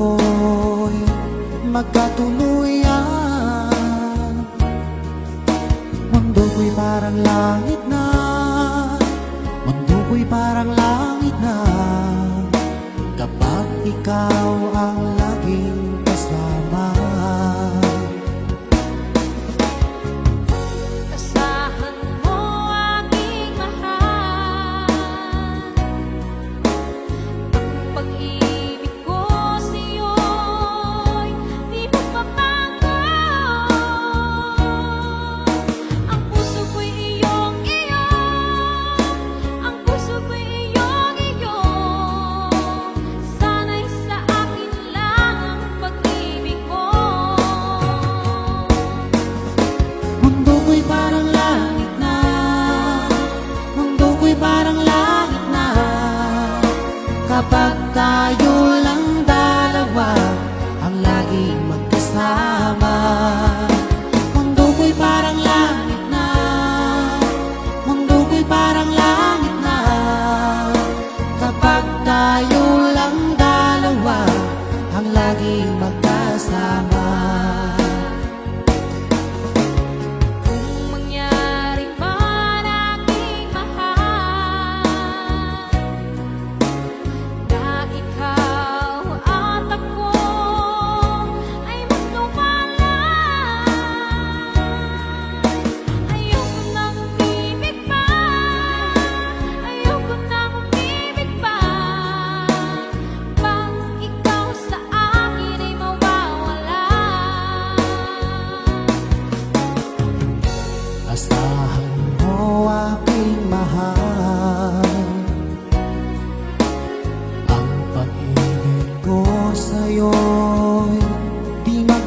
ako'y magkatuluyan Mundo ko'y parang langit na Mundo ko'y parang langit na. Kapag ikaw ang Kapag tayo lang dalawa Ang laging magkasama. Mundo ko'y parang langit na. Mundo ko'y parang langit na. Kapag tayo lang dalawa Ang laging magkasama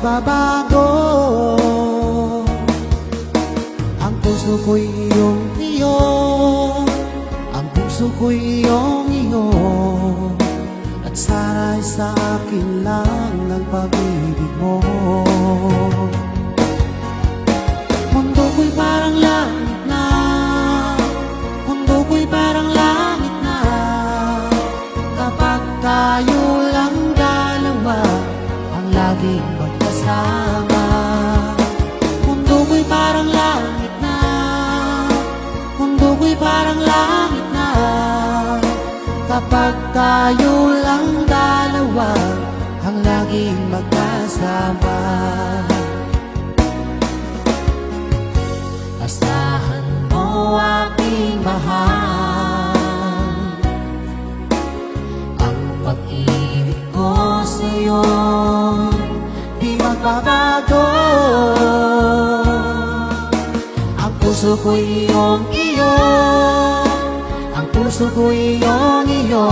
di magbabago Ang puso ko'y iyong iyo. Ang puso ko'y iyong iyo. At sana'y sa akin lang ang pag-ibig mo. Mundo ko'y parang langit na. Mundo ko'y parang langit na. Kapag tayo lang dalawa Ang laging magkasama Mundo ko'y parang langit na. Mundo ko'y parang langit na. Kapag tayo lang dalawa Ang laging magkasama. Asahan ko'y iyong iyo Ang puso ko'y iyong iyo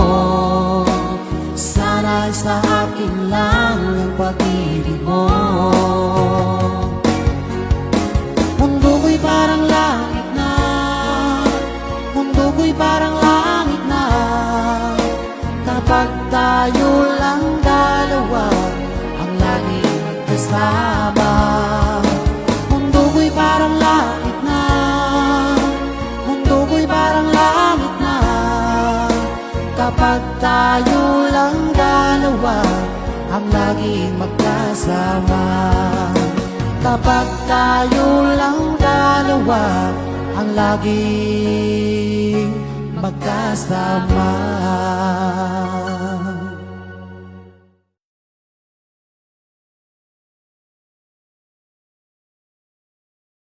Sana'y sa akin lang ang pag-ibig mo. Mundo ko'y parang langit na. Mundo ko'y parang langit na. Kapag tayo lang Kapag tayo lang dalawa Ang laging magkasama. Kapag tayo lang dalawa Ang laging magkasama